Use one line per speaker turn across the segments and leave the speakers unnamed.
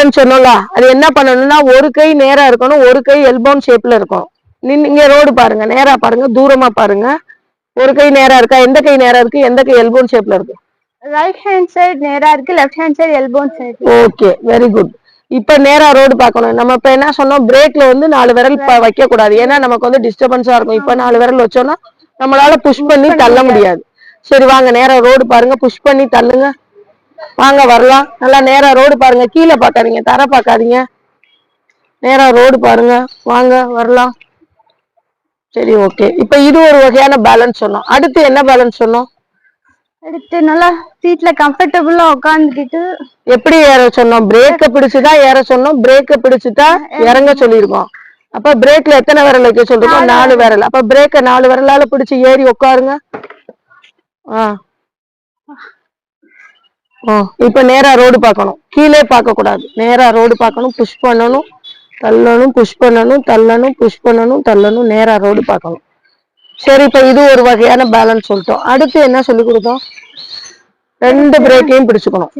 Balance சொன்னோம்ல அது என்ன பண்ணணும்னா ஒரு கை நேரா இருக்கணும் ஒரு கை எல்போன் ஷேப்ல இருக்கணும். நின்னு இங்க ரோடு பாருங்க நேரா பாருங்க தூரமா பாருங்க. ஒரு கை நேரா இருக்கா எந்த கை நேரா இருக்கு எந்த கை எல்போன் ஷேப்ல இருக்கு?
ரைட் ஹேண்ட் சைடு நேரா இருக்கு left hand side elbow side
okay very good இப்ப நேரா ரோடு பார்க்கணும். நம்ம இப்ப என்ன சொன்னோம் பிரேக்ல வந்து நாலு விரல் வைக்க கூடாது ஏன்னா நமக்கு வந்து டிஸ்டர்பன்ஸா இருக்கும். இப்ப நாலு விரல் வச்சோம்னா நம்மளால புஷ் பண்ணி தள்ள முடியாது. சரி வாங்க நேரா ரோடு பாருங்க புஷ் பண்ணி தள்ளுங்க. வாங்க வரலாம். நல்லா நேரா ரோடு பாருங்க. கீழே பார்க்காதீங்க. தர பார்க்காதீங்க. நேரா ரோடு பாருங்க. வாங்க வரலாம். சரி ஓகே இப்ப இது ஒரு வகையான பேலன்ஸ் சொன்னோம். அடுத்து என்ன பேலன்ஸ் சொன்னோம்?
அடுத்து நல்லா சீட்ல கம்ஃபர்டபுளா உட்காந்துக்கிட்டு
எப்படி ஏற சொன்னோம்? பிரேக்க பிடிச்சுதான் ஏற சொன்னோம்? பிரேக்க பிடிச்சுதான் இறங்க சொல்லியிருக்கோம். அப்ப பிரேக்ல எத்தனை விரல் வைக்க சொல்லிருக்கோம் நாலு விரல். அப்ப பிரேக்க நாலு விரலால பிடிச்சு ஏறி உட்காருங்க ஆ. ஓ இப்ப நேரா ரோடு பார்க்கணும். கீழே பார்க்க கூடாது. நேரா ரோடு பார்க்கணும் புஷ் பண்ணணும் தள்ளணும் புஷ் பண்ணணும் தள்ளணும் புஷ் பண்ணணும் தள்ளணும் நேரா ரோடு பார்க்கணும். சரி இப்ப இது ஒரு வகையான பேலன்ஸ் சொல்லிட்டோம். அடுத்து என்ன சொல்லி கொடுத்தோம்? ரெண்டு பிரேக்கையும் பிடிச்சுக்கணும்.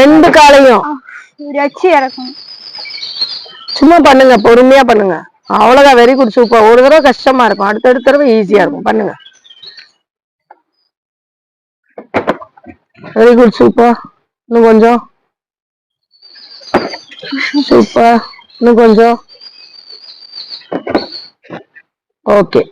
ரெண்டு காலையும். சும்மா பண்ணுங்க பொறுமையா பண்ணுங்க. அவ்வளோதான் வெரி குட் சூப்பர் ஒரு தடவை கஷ்டமா இருக்கும். அடுத்தடுத்த தடவை ஈஸியா இருக்கும். பண்ணுங்க. வெரி குட் சூப்பர் இன்னும் கொஞ்சம். சூப்பர் இன்னும் கொஞ்சம். ஓகே.